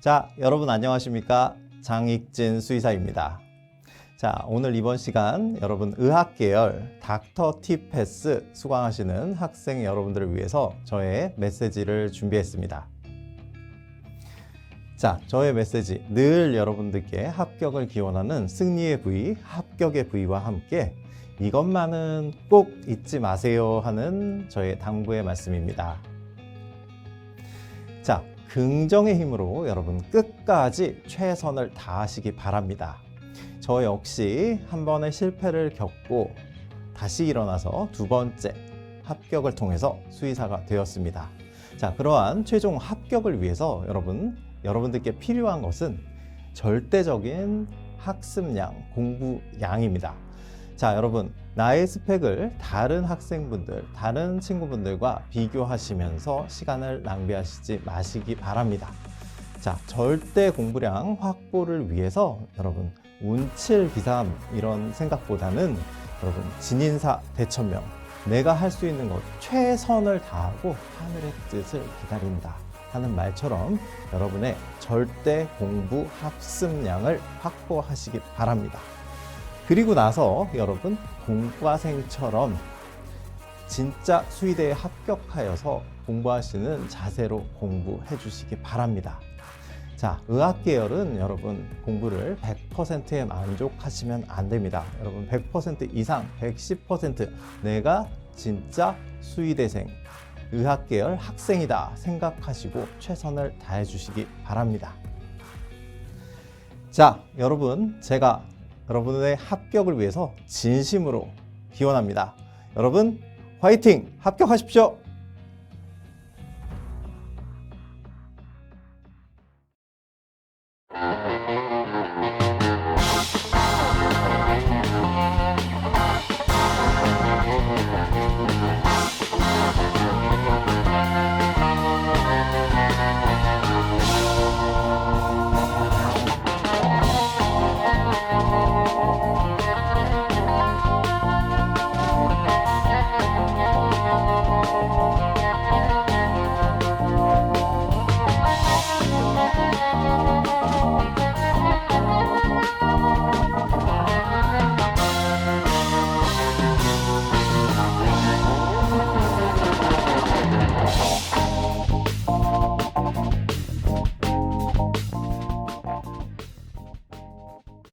자, 여러분 안녕하십니까? 장익진 수의사입니다. 자, 오늘 이번 시간 여러분 의학계열 닥터 티패스 수강하시는 학생 여러분들을 위해서 저의 메시지를 준비했습니다. 자, 저의 메시지 늘 여러분들께 합격을 기원하는 승리의 부위, 합격의 부위와 함께 이것만은 꼭 잊지 마세요 하는 저의 당부의 말씀입니다. 자, 긍정의 힘으로 여러분 끝까지 최선을 다하시기 바랍니다. 저 역시 한 번의 실패를 겪고 다시 일어나서 두 번째 합격을 통해서 수의사가 되었습니다. 자, 그러한 최종 합격을 위해서 여러분, 여러분들께 필요한 것은 절대적인 학습량, 공부량입니다. 자, 여러분, 나의 스펙을 다른 학생분들, 다른 친구분들과 비교하시면서 시간을 낭비하시지 마시기 바랍니다. 자, 절대 공부량 확보를 위해서 여러분, 운칠 기삼 이런 생각보다는 여러분, 진인사 대천명, 내가 할 수 있는 것 최선을 다하고 하늘의 뜻을 기다린다 하는 말처럼 여러분의 절대 공부 학습량을 확보하시기 바랍니다. 그리고 나서 여러분 공과생처럼 진짜 수의대에 합격하여서 공부하시는 자세로 공부해 주시기 바랍니다. 자, 의학 계열은 여러분 공부를 100%에 만족하시면 안 됩니다. 여러분 100% 이상, 110% 내가 진짜 수의대생, 의학 계열 학생이다 생각하시고 최선을 다해 주시기 바랍니다. 자, 여러분 제가 여러분의 합격을 위해서 진심으로 기원합니다. 여러분 화이팅! 합격하십시오!